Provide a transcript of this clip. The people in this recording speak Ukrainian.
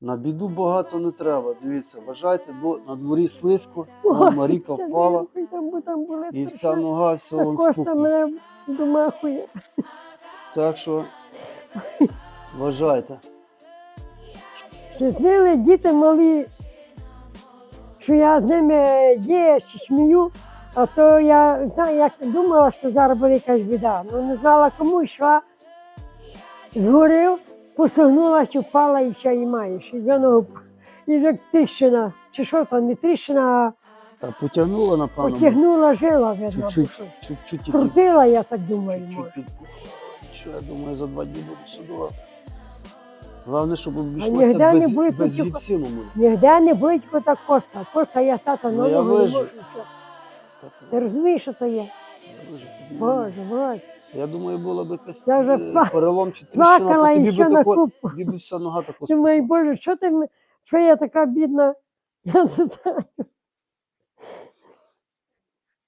На біду багато не треба. Дивіться, вважайте, бо на дворі слизько, Ой, Маріка це впала, дивись, там, бо там були і вся нога все вон Кошта спухла. мене домахує. Так що вважайте. Щасливі діти малі, що я з ними чи смію, а то я знаю, як думала, що зараз буде якась біда. Ну не знала кому йшла, згорів, посогнулася, впала і ще і маєш. І воно і як тріщина, чи що там, не тріщина, а Та потягнула, напевно. потягнула жила, видно. Чуть-чуть, чуть-чуть, тільки Крутила, я так думаю, чуть-чуть може. під... Що я думаю, за два дні буду судова. Головне, щоб ніде обійшлося не без, буде без гіпсину. мою. Ніде не будь кота коста. Коста я тата Ну, я нового не вижу. нічого. Ти- розумієш, що це є? Боже, Боже. Я думаю, було б якась Я вже е, пла- перелом чи тріщина, то тобі ще би на тако, купу. тобі б вся нога тако Думаю, Боже, що ти м- що я така бідна? Я не знаю.